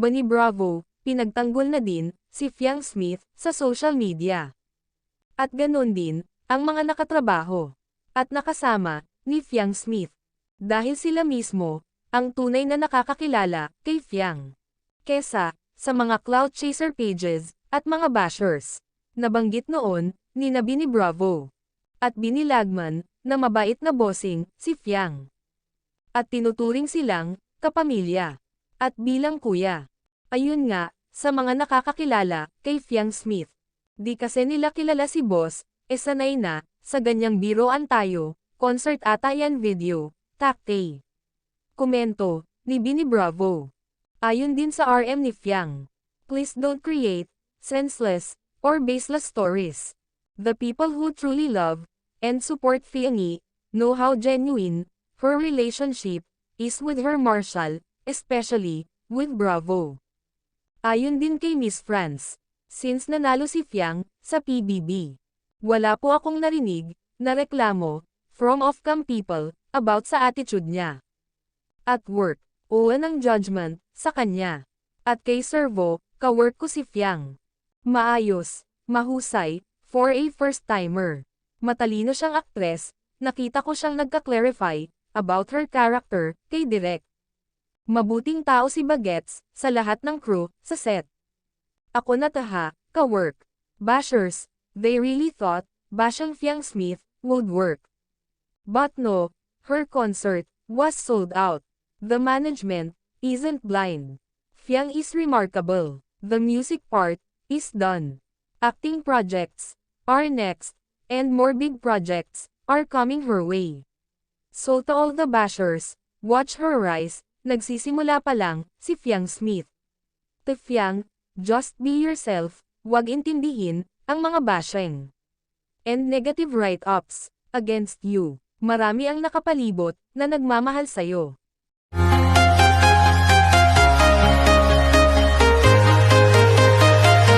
Bunny Bravo, pinagtanggol na din, si Fiang Smith, sa social media. At ganon din, ang mga nakatrabaho. At nakasama, ni Fiang Smith. Dahil sila mismo, ang tunay na nakakakilala, kay Fiang. Kesa, sa mga cloud chaser pages, at mga bashers. Nabanggit noon, ni na Bini Bravo. At Bini Lagman, na mabait na bossing, si Fiang. At tinuturing silang, kapamilya. At bilang kuya. Ayun nga, sa mga nakakakilala, kay Fiang Smith. Di kasi nila kilala si boss, e sanay na, sa ganyang biroan tayo, concert ata yan video, takte. Komento, ni Bini Bravo. Ayon din sa RM ni Fiang. Please don't create, senseless, or baseless stories. The people who truly love, and support Fiangi, know how genuine, her relationship, is with her Marshall, especially, with Bravo. Ayon din kay Miss France, since nanalo si Fiang, sa PBB. Wala po akong narinig, na reklamo, from off-cam people, about sa attitude niya. At work, uwa ng judgment, sa kanya. At kay Servo, kawork ko si Fiang. Maayos, mahusay, for a first-timer. Matalino siyang aktres, nakita ko siyang nagka-clarify, about her character, kay Direk. Mabuting tao si Bagets, sa lahat ng crew, sa set. Ako na taha, ka-work. Bashers, they really thought, Bashang Fiang Smith, would work. But no, her concert, was sold out. The management, isn't blind. Fiang is remarkable. The music part, is done. Acting projects, are next, and more big projects, are coming her way. So to all the bashers, watch her rise, nagsisimula pa lang, si Fiang Smith. To Fiang, just be yourself, wag intindihin, ang mga bashing. And negative write-ups, against you. Marami ang nakapalibot, na nagmamahal sayo.